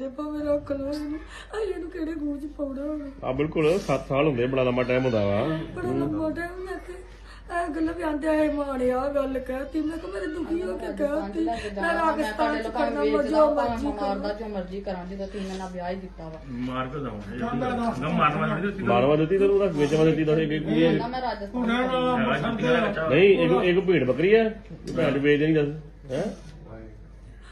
ਦੇ ਭਾਵੇਂ ਰੱਖ ਲਓ ਇਹਨੂੰ। ਇਹਨੂੰ ਕਿਹੜੇ ਗੂੰਜ ਪਾਉਣਾ ਹੋਵੇ ਆ ਬਿਲਕੁਲ 7 ਸਾਲ ਹੁੰਦੇ ਬੜਾ ਲੰਮਾ ਟਾਈਮ ਹੁੰਦਾ ਵਾ। ਬੜਾ ਲੰਮਾ ਟਾਈਮ ਮੈਂ ਕਿ ਇਹ ਗੱਲ ਵੀ ਆਂਦੇ ਆਏ ਮਾਣੇ ਆ ਗੱਲ ਕਹਿਤੀ। ਮੈਂ ਕਿ ਮੇਰੇ ਦੁਖੀ ਹੋ ਕੇ ਕਹਿਤੀ। ਮੈਂ ਰਾਜਸਥਾਨ ਚ ਕਰਨਾ ਮਜੋ ਮਰਜ਼ੀ ਮਾਰਦਾ ਜੋ ਮਰਜ਼ੀ ਕਰਾਂ ਜਿਹਦਾ ਤੀ ਮੈਂ ਨਾਲ ਵਿਆਹ ਹੀ ਦਿੱਤਾ ਵਾ। ਮਾਰ ਕੇ ਦਵਾਂਗੇ ਨਾ ਮਾਰਵਾ ਦਿੱਤੀ ਮਾਰਵਾ ਦਿੱਤੀ ਤੈਨੂੰ ਉਹਦਾ ਵੇਚਵਾ ਦਿੱਤੀ ਦੱਸੇ ਕਿ ਕੀ ਹੈ ਨਾ ਮੈਂ ਰਾਜਸਥਾਨ ਨਹੀਂ ਇੱਕ ਇੱਕ ਭੀੜ ਬੱਕਰੀ ਹੈ ਭੈਣ ਵੇਚ ਦੇਣੀ ਦੱਸ ਹੈ।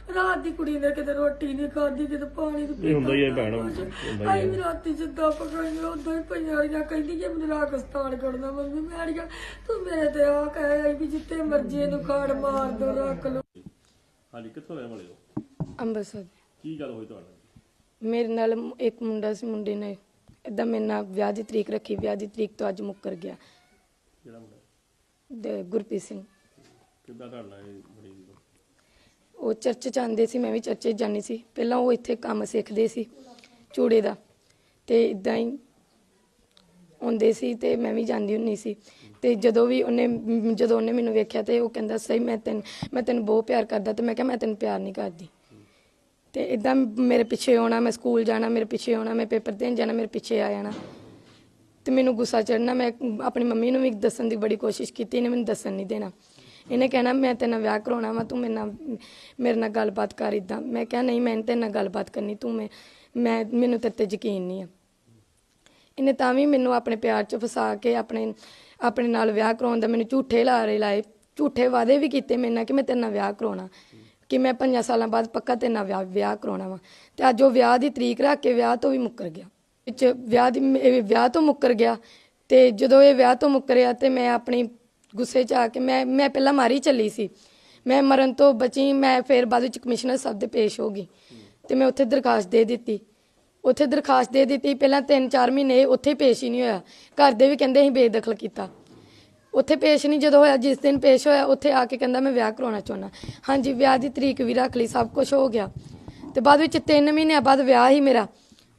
ਰਾਤ ਦੀ ਕੁੜੀ ਨੇ ਕਿਤੇ ਰੋਟੀ ਨਹੀਂ ਖਾਦੀ ਕਿਤੇ ਪਾਣੀ ਨਹੀਂ ਇਹ ਹੁੰਦਾ ਹੀ ਹੈ ਭੈਣ ਹੁੰਦਾ ਹੀ ਆਈ ਵੀ ਰਾਤੀ ਜਿੱਦਾਂ ਪਕਾਈ ਉਦੋਂ ਹੀ ਪਈਆੜੀਆਂ ਕਹਿੰਦੀ ਜੇ ਮੈਨੂੰ ਰਾਜਸਥਾਨ ਕਰਨਾ ਮੰਮੀ ਮੈਂ ਅੜੀਆਂ ਤੂੰ ਮੇਰੇ ਤੇ ਆ ਕਹਿ ਆਈ ਵੀ ਜਿੱਤੇ ਮਰਜ਼ੀ ਇਹਨੂੰ ਖਾੜ ਮਾਰ ਦੋ ਰੱਖ ਲਓ। ਹਾਂਜੀ ਕਿੱਥੋਂ ਰਹਿਣ ਵਾਲੇ ਹੋ? ਅੰਮ੍ਰਿਤਸਰ। ਕੀ ਗੱਲ ਹੋਈ ਤੁਹਾਡੇ ਮੇਰੇ ਨਾਲ ਮ- ਇੱਕ ਮੁੰਡਾ ਸੀ ਮੁੰਡੇ ਨੇ ਇਦਾਂ ਮੇਰੇ ਨਾਲ ਵਿਆਹ ਦੀ ਤਰੀਕ ਰੱਖੀ ਵਿਆਹ ਦੀ ਤਰੀਕ ਤੋਂ ਅੱਜ ਮੁੱਕਰ ਗਿਆ। ਜਿਹੜਾ ਮੁੰਡਾ? ਤੇ ਗੁਰਪ੍ਰੀਤ ਸਿੰਘ। ਕਿੱਦਾਂ ਤੁਹਾਡਾ ਇਹ ਬੜੀ ਉਹ ਚਰਚ ਚ ਆਉਂਦੇ ਸੀ, ਮੈਂ ਵੀ ਚਰਚ 'ਚ ਜਾਂਦੀ ਸੀ। ਪਹਿਲਾਂ ਉਹ ਇੱਥੇ ਕੰਮ ਸਿੱਖਦੇ ਸੀ, ਚੂੜੇ ਦਾ। ਤੇ ਇਦਾਂ ਹੀ ਆਉਂਦੇ ਸੀ ਤੇ ਮੈਂ ਵੀ ਜਾਂਦੀ ਹੁੰਨੀ ਸੀ। ਤੇ ਜਦੋਂ ਵੀ ਉਹਨੇ ਮ- ਜਦੋਂ ਉਹਨੇ ਮੈਨੂੰ ਵੇਖਿਆ ਤੇ ਉਹ ਕਹਿੰਦਾ, ਸਹੀ, ਮੈਂ ਤੈਨੂੰ ਮੈਂ ਤੈਨੂੰ ਬਹੁਤ ਪਿਆਰ ਕਰਦਾ। ਤੇ ਮੈਂ ਕਿਹਾ, ਮੈਂ ਤੈਨੂੰ ਪਿਆਰ ਨਹੀਂ ਕਰਦੀ। ਤੇ ਇਦਾਂ ਮੇਰੇ ਪਿੱਛੇ ਆਉਣਾ, ਮੈਂ ਸਕੂਲ ਜਾਣਾ, ਮੇਰੇ ਪਿੱਛੇ ਆਉਣਾ, ਮੈਂ ਪੇਪਰ ਦੇਣ ਜਾਣਾ, ਮੇਰੇ ਪਿੱਛੇ ਆ ਜਾਣਾ। ਤੇ ਮੈਨੂੰ ਗੁੱਸਾ ਚੜਨਾ ਮੈਂ ਆਪਣੀ ਮੰਮੀ ਨੂੰ ਵੀ ਦੱਸਣ ਦੀ ਬੜੀ ਕੋਸ਼ਿਸ਼ ਕੀਤੀ, ਇਹਨੇ ਮੈਨੂੰ ਦੱਸਣ ਨਹੀਂ ਦੇਣਾ। ਇਹਨੇ ਕਹਿਣਾ, ਮੈਂ ਤੇਰੇ ਨਾਲ ਵਿਆਹ ਕਰਾਉਣਾ ਵਾ, ਤੂੰ ਮੇਰੇ ਨਾਲ ਮੇਰੇ ਨਾਲ ਗੱਲਬਾਤ ਕਰ ਇਦਾਂ ਮੈਂ ਕਿਹਾ, ਨਹੀਂ, ਮੈਂ ਤੇਰੇ ਨਾਲ ਗੱਲਬਾਤ ਕਰਨੀ, ਤੂੰ ਮੈਂ ਮੈਂ, ਮੈਨੂੰ ਤੇਰੇ ਤੇ ਯਕੀਨ ਨਹੀਂ ਆ। ਇਹਨੇ ਤਾਂ ਵੀ ਮੈਨੂੰ ਆਪਣੇ ਪਿਆਰ 'ਚ ਫਸਾ ਕੇ ਆਪਣੇ ਆਪਣੇ ਨਾਲ ਵਿਆਹ ਕਰਾਉਣ ਦਾ ਮੈਨੂੰ ਝੂਠੇ ਲਾਰੇ ਲਾਏ, ਝੂਠੇ ਵਾਅਦੇ ਵੀ ਕੀਤੇ ਮੇਰੇ ਨਾਲ ਕਿ ਮੈਂ ਤੇਰੇ ਨਾਲ ਵਿਆਹ ਕਰਾਉਣਾ। ਕਿ ਮੈਂ ਪੰਜਾਂ ਸਾਲਾਂ ਬਾਅਦ ਪੱਕਾ ਤੇਰੇ ਨਾਲ ਵਿਆਹ ਵਿਆਹ ਕਰਾਉਣਾ ਵਾ। ਤੇ ਅੱਜ ਉਹ ਵਿਆਹ ਦੀ ਤਰੀਕ ਰੱਖ ਕੇ ਵਿਆਹ ਤੋਂ ਵੀ ਮੁੱਕਰ ਗਿਆ। ਵਿੱਚ ਵਿਆਹ ਦੀ ਵਿਆਹ ਤੋਂ ਮੁੱਕਰ ਗਿਆ ਤੇ ਜਦੋਂ ਇਹ ਵਿਆਹ ਤੋਂ ਮੁੱਕਰਿਆ ਤੇ ਮੈਂ ਆਪਣੀ ਗੁੱਸੇ 'ਚ ਆ ਕੇ ਮੈਂ ਮੈਂ ਪਹਿਲਾਂ ਮਾਰੀ ਚੱਲੀ ਸੀ। ਮੈਂ ਮਰਨ ਤੋਂ ਬਚੀ, ਮੈਂ ਫਿਰ ਬਾਅਦ ਵਿੱਚ ਕਮਿਸ਼ਨਰ ਸਾਹਿਬ ਦੇ ਪੇਸ਼ ਹੋ ਗਈ। ਤੇ ਮੈਂ ਉੱਥੇ ਦਰਖਾਸਤ ਦੇ ਦਿੱਤੀ। ਉੱਥੇ ਦਰਖਾਸਤ ਦੇ ਦਿੱਤੀ, ਪਹਿਲਾਂ 3-4 ਮਹੀਨੇ ਉੱਥੇ ਪੇਸ਼ ਹੀ ਨਹੀਂ ਹੋਇਆ। ਘਰ ਦੇ ਵੀ ਕਹਿੰਦੇ ਅਸੀਂ ਬੇਦਖਲ ਕੀਤਾ। ਉੱਥੇ ਪੇਸ਼ ਨਹੀਂ ਜਦੋਂ ਹੋਇਆ, ਜਿਸ ਦਿਨ ਪੇਸ਼ ਹੋਇਆ, ਉੱਥੇ ਆ ਕੇ ਕਹਿੰਦਾ ਮੈਂ ਵਿਆਹ ਕਰਾਉਣਾ ਚਾਹੁੰਦਾ। ਹਾਂਜੀ, ਵਿਆਹ ਦੀ ਤਰੀਕ ਵੀ ਰੱਖ ਲਈ, ਸਭ ਕੁਝ ਹੋ ਗਿਆ। ਤੇ ਬਾਅਦ ਵਿੱਚ 3 ਮਹੀਨਿਆਂ ਬਾਅਦ ਵਿਆਹ ਹੀ ਮੇਰਾ।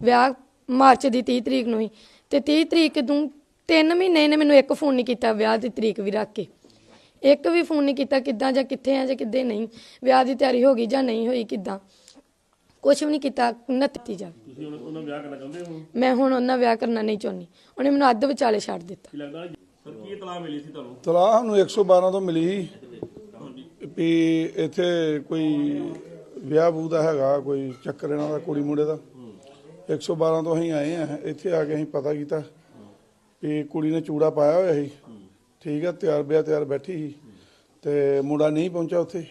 ਵਿਆਹ ਮਾਰਚ ਦੀ 30 ਤਰੀਕ ਨੂੰ ਹੀ। ਤੇ 30 ਤਰੀਕ ਨੂੰ 3 ਮਹੀਨੇ ਇਹਨੇ ਮੈਨੂੰ ਇੱਕ ਫੋਨ ਨਹੀਂ ਕੀਤਾ ਵਿਆਹ ਦੀ ਤਰੀਕ ਵੀ ਰੱਖ ਕੇ। ਇੱਕ ਵੀ ਫੋਨ ਨਹੀਂ ਕੀਤਾ ਕਿੱਦਾਂ ਜਾਂ ਕਿੱਥੇ ਆ ਜਾਂ ਕਿੱਦੇ ਨਹੀਂ। ਵਿਆਹ ਦੀ ਤਿਆਰੀ ਹੋ ਗਈ ਜਾਂ ਨਹੀਂ ਹੋਈ ਕਿੱਦਾਂ। ਕੁਝ ਵੀ ਨਹੀਂ ਕੀਤਾ ਨੱਤੀ ਜਾ। ਤੁਸੀਂ ਹੁਣ ਉਹਨਾਂ ਵਿਆਹ ਕਰਨਾ ਚਾਹੁੰਦੇ ਹੋ? ਮੈਂ ਹੁਣ ਉਹਨਾਂ ਵਿਆਹ ਕਰਨਾ ਨਹੀਂ ਚਾਹੁੰਦੀ। ਉਹਨੇ ਮੈਨੂੰ ਅੱਧ ਵਿਚਾਲੇ ਛੱਡ ਦਿੱਤਾ। ਕੀ ਲੱਗਦਾ ਸਰ ਕੀ ਇਤਲਾਹ ਮਿਲੀ ਸੀ ਤੁਹਾਨੂੰ? ਤਲਾਹ ਨੂੰ 112 ਤੋਂ ਮਿਲੀ। ਵੀ ਇੱਥੇ ਕੋਈ ਵਿਆਹ ਬੂ ਦਾ ਹੈਗਾ ਕੋਈ ਚੱਕਰ ਇਹਨਾਂ ਦਾ ਕੁੜੀ ਮੁੰਡੇ ਦਾ। 112 ਤੋਂ ਅਸੀਂ ਆਏ ਆ ਇੱਥੇ ਆ ਕੇ ਅਸੀਂ ਪਤਾ ਕੀਤਾ। ਵੀ ਕੁੜੀ ਨੇ ਚੂੜਾ ਪਾਇਆ ਹੋਇਆ ਸੀ। ਠੀਕ ਹੈ ਤਿਆਰ ਬਿਆ ਤਿਆਰ ਬੈਠੀ ਸੀ। ਤੇ ਮੁੰਡਾ ਨਹੀਂ ਪਹੁੰਚਿਆ ਉੱਥੇ।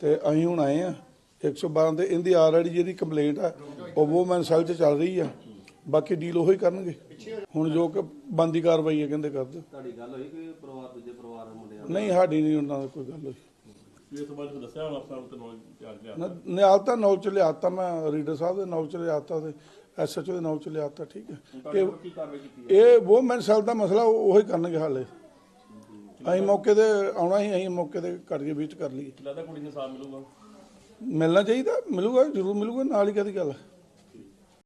ਤੇ ਅਸੀਂ ਹੁਣ ਆਏ ਆ। 112 ਤੇ ਇਹਦੀ ਆਲਰੇਡੀ ਜਿਹੜੀ ਕੰਪਲੇਂਟ ਆ ਉਹ ਵੂਮਨ ਸੈਲ 'ਚ ਚੱਲ ਰਹੀ ਆ। ਬਾਕੀ ਡੀਲ ਉਹੀ ਕਰਨਗੇ। ਹੁਣ ਜੋ ਕਿ ਬੰਦੀ ਕਾਰਵਾਈ ਹੈ ਕਹਿੰਦੇ ਕਰ ਦਿਓ। ਤੁਹਾਡੀ ਗੱਲ ਹੋਈ ਕਿ ਪਰਿਵਾਰ ਦੂਜੇ ਪਰਿਵਾਰ ਦੇ ਮੁੰਡਿਆਂ ਨਹੀਂ ਸਾਡੀ ਨਹੀਂ ਉਹਨਾਂ ਨਾਲ ਕੋਈ ਗੱਲ ਹੋਈ। ਇਸ ਤੋਂ ਬਾਅਦ ਦੱਸਿਆ ਹੁਣ ਅਫਸਰ ਤੇ ਨੌਲੇਜ ਤਿਆਰ ਗਿਆ ਨ- ਨਿਆਲਤਾ ਨੌਲ ਚ ਲਿਆਤਾ ਮੈਂ ਰੀਡਰ ਸਾਹਿਬ ਦੇ ਨੌਲ ਚ ਲਿਆਤਾ ਤੇ ਐਸਐਚਓ ਦੇ ਨੌਲ ਚ ਲਿਆਤਾ ਠੀਕ ਹੈ। ਕਿ ਇਹ ਉਹ ਮੈਂ ਸੈਲ ਦਾ ਮਸਲਾ ਉਹ ਕਰਨਗੇ ਹਾਲੇ। ਅਸੀਂ ਮੌਕੇ ਤੇ ਆਉਣਾ ਹੀ ਅਸੀਂ ਮੌਕੇ ਤੇ ਕਰੀਏ ਵਿਜ਼ਿਟ ਕਰ ਲਈਏ। ਲੱਗਦਾ ਕੁੜੀ ਨੂੰ ਸਾਥ ਮਿਲੂਗਾ। ਮਿਲਣਾ ਚਾਹੀਦਾ ਮਿਲੂਗਾ ਜ਼ਰੂਰ ਮਿਲੂਗਾ ਨਾਲ ਹੀ ਕਦੀ ਗੱਲ